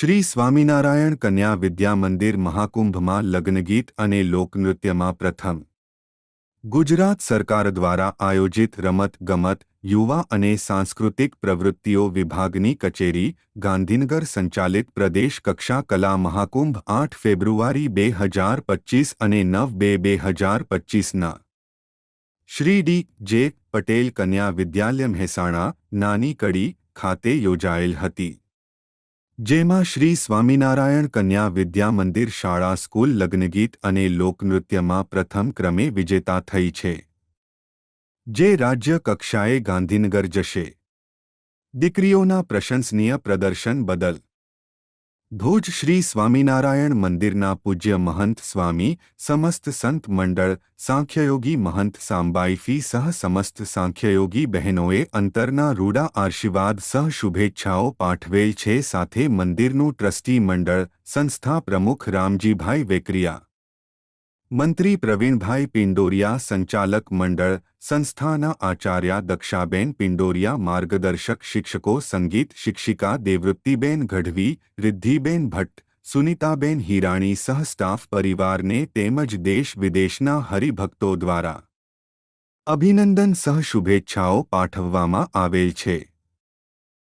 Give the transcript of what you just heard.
શ્રી સ્વામિનારાયણ કન્યા વિદ્યા મંદિર મહાકુંભમાં લગ્નગીત અને લોકનૃત્યમાં પ્રથમ. ગુજરાત સરકાર દ્વારા આયોજિત રમત ગમત, યુવા અને સાંસ્કૃતિક પ્રવૃત્તિઓ વિભાગની કચેરી, ગાંધીનગર સંચાલિત પ્રદેશ કક્ષા કલા મહાકુંભ આઠ ફેબ્રુઆરી બે હજાર પચીસ અને નવ બે બે હજાર પચીસના. શ્રી ડી. જે. પટેલ કન્યા વિદ્યાલય મહેસાણા નાની કડી ખાતે યોજાયેલ હતી. જેમાં શ્રી સ્વામિનારાયણ કન્યા વિદ્યા મંદિર શાળા સ્કૂલ લગ્નગીત અને લોકનૃત્યમાં પ્રથમ ક્રમે વિજેતા થઈ છે. જે રાજ્ય કક્ષાએ ગાંધીનગર જશે. દીકરીઓના પ્રશંસનીય પ્રદર્શન બદલ ભુજ શ્રી સ્વામિનારાયણ મંદિરના પૂજ્ય મહંત સ્વામી, સમસ્ત સંત મંડળ, સાંખ્યયોગી મહંત સાંબાઈફી સહ સમસ્ત સાંખ્યયોગી બહેનોએ અંતરના રૂડા આશીર્વાદ સહ શુભેચ્છાઓ પાઠવેલ છે સાથે મંદિરનું ટ્રસ્ટી મંડળ, સંસ્થા પ્રમુખ રામજીભાઈ વેકરિયા. મંત્રી પ્રવીણભાઈ પિંડોરિયા, સંચાલક મંડળ, સંસ્થાના આચાર્યા દક્ષાબેન પિંડોરિયા, માર્ગદર્શક શિક્ષકો, સંગીત શિક્ષિકા દેવૃત્તિબેન ગઢવી, રિદ્ધિબેન ભટ્ટ, સુનિતાબેન હિરાણી સહ સ્ટાફ પરિવારને તેમજ દેશ વિદેશના હરિભક્તો દ્વારા અભિનંદન સહ શુભેચ્છાઓ પાઠવવામાં આવેલ છે.